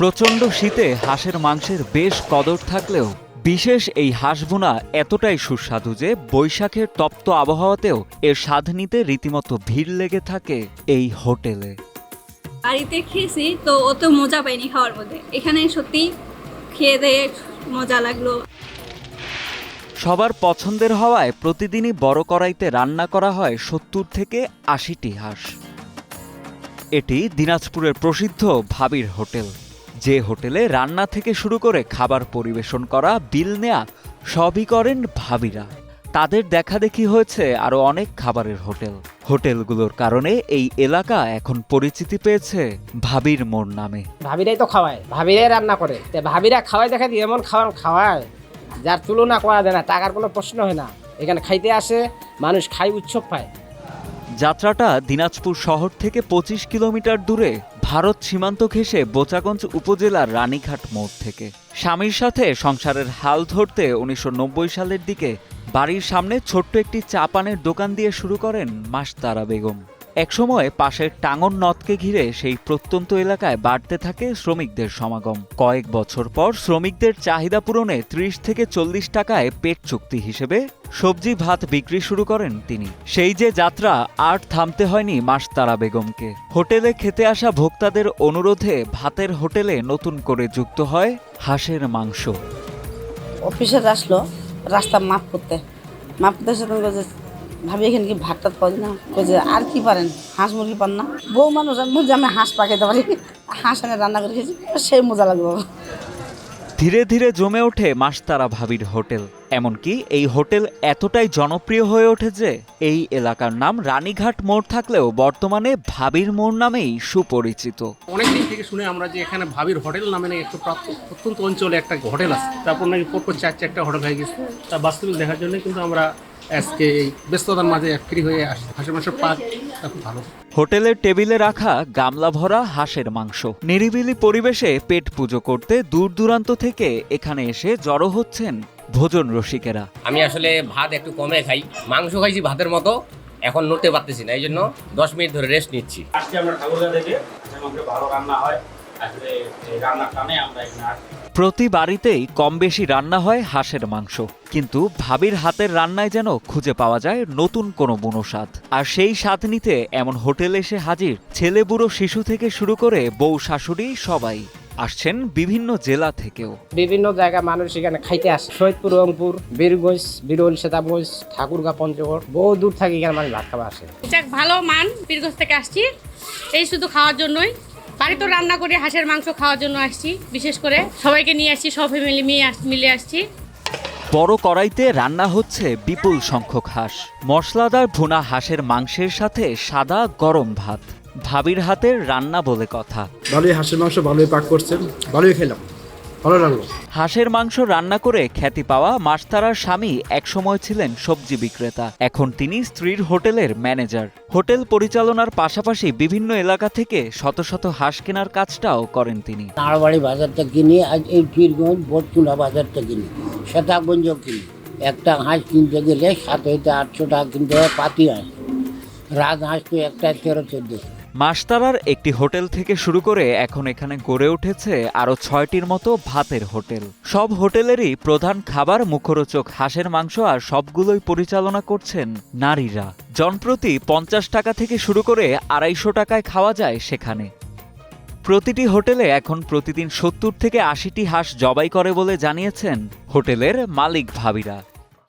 প্রচণ্ড শীতে হাঁসের মাংসের বেশ কদর থাকলেও বিশেষ এই হাঁসবোনা এতটাই সুস্বাদু যে বৈশাখের তপ্ত আবহাওয়াতেও এর স্বাদ নিতে রীতিমতো ভিড় লেগে থাকে এই হোটেলে। বাড়িতে খেয়েছি তো অত মজা পাইনি খাওয়ার মধ্যে। এখানে সত্যি খেয়ে দিয়ে মজা লাগল। সবার পছন্দের হওয়ায় প্রতিদিনই বড় কড়াইতে রান্না করা হয় সত্তর থেকে আশিটি হাঁস। এটি দিনাজপুরের প্রসিদ্ধ ভাবির হোটেল। যে হোটেলে রান্না থেকে শুরু করে খাবার পরিবেশন করা বিল নেয়া সবই করেন ভাবিরা। তাদের দেখাদেখি হয়েছে আরও অনেক খাবারের হোটেল। হোটেলগুলোর কারণে এই এলাকা এখন পরিচিতি পেয়েছে ভাবির মোড় নামে। ভাবিরাই তো খাওয়ায় ভাবিরাই রান্না করে। তে ভাবিরা খাওয়াই দেখা দিয়ে এমন খাওয়ার খাওয়ায় যার তুলনা করা যায় না টাকার কোনো প্রশ্ন হয় না। এখানে খাইতে আসে মানুষ খাই উৎসব পায়। যাত্রাটা দিনাজপুর শহর থেকে পঁচিশ কিলোমিটার দূরে ভারত সীমান্ত ঘেঁষে বোচাগঞ্জ উপজেলার রানীঘাট মোড় থেকে। স্বামীর সাথে সংসারের হাল ধরতে উনিশশো নব্বই সালের দিকে বাড়ির সামনে ছোট্ট একটি চা পানের দোকান দিয়ে শুরু করেন মাসতারা বেগম। একসময় পাশের টাঙ্গন নদকে ঘিরে সেই প্রত্যন্ত এলাকায় বাড়তে থাকে শ্রমিকদের সমাগম। কয়েক বছর পর শ্রমিকদের চাহিদা পূরণে ত্রিশ থেকে চল্লিশ টাকায় পেট চুক্তি হিসেবে সবজি, ভাত বিক্রি শুরু করেন তিনি। সেই যে যাত্রা আর থামতে হয়নি মাসতারা বেগমকে। হোটেলে খেতে আসা ভোক্তাদের অনুরোধে ভাতের হোটেলে নতুন করে যুক্ত হয় হাঁসের মাংস। অফিসে আসলো, রাস্তা মাপ করতে। মাপ করতে ভাবি এখানে কি ভাতটা যায় না? যে আর কি পারেন? হাঁস মুরগি পান না? বউ মানুষ, আমি বলছি আমি হাঁস পাকাইতে পারি। হাঁস এনে রান্না করে খেয়েছি, সেই মজা লাগল ধীরে ধীরে জমে ওঠে মাসতারা ভাবির হোটেল। এমনকি এই হোটেল এতটাই জনপ্রিয় হয়ে ওঠে যে এই এলাকার নাম রানীঘাট মোড় থাকলেও বর্তমানে ভাবির মোড় নামেই সুপরিচিত। অনেক দিন থেকে শুনে আমরা যে এখানে ভাবির হোটেল নামে একটু প্রত্যন্ত অঞ্চলে একটা হোটেল আছে। তারপর নাকি পরপর চার চারটা হোটেল হয়ে গেছে। তা বাস্তবিক দেখার জন্য কিন্তু আমরা আজকে এই ব্যস্ততার মাঝে ফ্রি হয়ে আসি। তা খুব ভালো। হোটেলের টেবিলে রাখা গামলা ভরা হাঁসের মাংস। নিরিবিলি পরিবেশে পেট পুজো করতে দূর দূরান্ত থেকে এখানে এসে জড়ো হচ্ছেন ভোজন রসিকেরা। আমি আসলে ভাত একটু কমে খাই মাংস খাইছি ভাতের মতো এখন নড়তে পারতেছি না এই জন্য দশ মিনিট ধরে রেস্ট নিচ্ছি। আজকে আমরা ঠাকুরগা থেকে ভালো রান্না হয়। আসলে রান্নার টানে আমরা এখানে আসি। প্রতি বাড়িতেই কম বেশি রান্না হয় হাঁসের মাংস। কিন্তু ভাবির হাতের রান্নায় যেন খুঁজে পাওয়া যায় নতুন কোনো বুনো স্বাদ। আর সেই স্বাদ নিতে এমন হোটেল এসে হাজির ছেলে বুড়ো শিশু থেকে শুরু করে বউ শাশুড়ি সবাই আসছেন বিভিন্ন জেলা থেকেও। বিভিন্ন জায়গায় মানুষ এখানে খাইতে আসে। সৈয়দপুর রংপুর বীরগঞ্জ বিরল সেতাবগঞ্জ ঠাকুরগা পঞ্চগড় বহু দূর থেকে এখানে মানুষ ভাত খাওয়া আসে। যাক ভালো মান বীরগঞ্জ থেকে আসছি। এই শুধু খাওয়ার জন্যই। বাড়িতে রান্না করে হাঁসের মাংস খাওয়ার জন্য আসছি বিশেষ করে সবাইকে নিয়ে আসছি সব ফ্যামিলি মিলে মিলে আসছি। বড় কড়াইতে রান্না হচ্ছে বিপুল সংখ্যক হাঁস। মশলাদার ভুনা হাঁসের মাংসের সাথে সাদা গরম ভাত। ভাবির হাতের রান্না বলে কথা। ভালোই হাঁসের মাংস ভালোই পাক করছেন ভালোই খেলাম। ভালো লাগল। হাঁসের মাংস রান্না করে খ্যাতি পাওয়া মাস্তারার স্বামী একসময় ছিলেন সবজি বিক্রেতা। এখন তিনি স্ত্রীর হোটেলের ম্যানেজার। হোটেল পরিচালনার পাশাপাশি বিভিন্ন এলাকা থেকে শত শত হাঁস কেনার কাজটাও করেন তিনি। নাড়বাড়ি বাজারটা কিনি আজ এই পীরগঞ্জ বটচুলা বাজারটা কিনি সেতাগঞ্জও কিনি। একটা হাঁস কিনতে গেলে সাত হইতে আটশো টাকা কিনতে হয় পাতি হাঁস। রাজ হাঁস তো একটা তেরো চোদ্দশো। মাস্তারার একটি হোটেল থেকে শুরু করে এখন এখানে গড়ে উঠেছে আরও ছয়টির মতো ভাতের হোটেল। সব হোটেলেরই প্রধান খাবার মুখরোচক হাঁসের মাংস আর সবগুলোই পরিচালনা করছেন নারীরা। জনপ্রতি পঞ্চাশ টাকা থেকে শুরু করে আড়াইশো টাকায় খাওয়া যায় সেখানে। প্রতিটি হোটেলে এখন প্রতিদিন সত্তর থেকে আশিটি হাঁস জবাই করে বলে জানিয়েছেন হোটেলের মালিক ভাবিরা।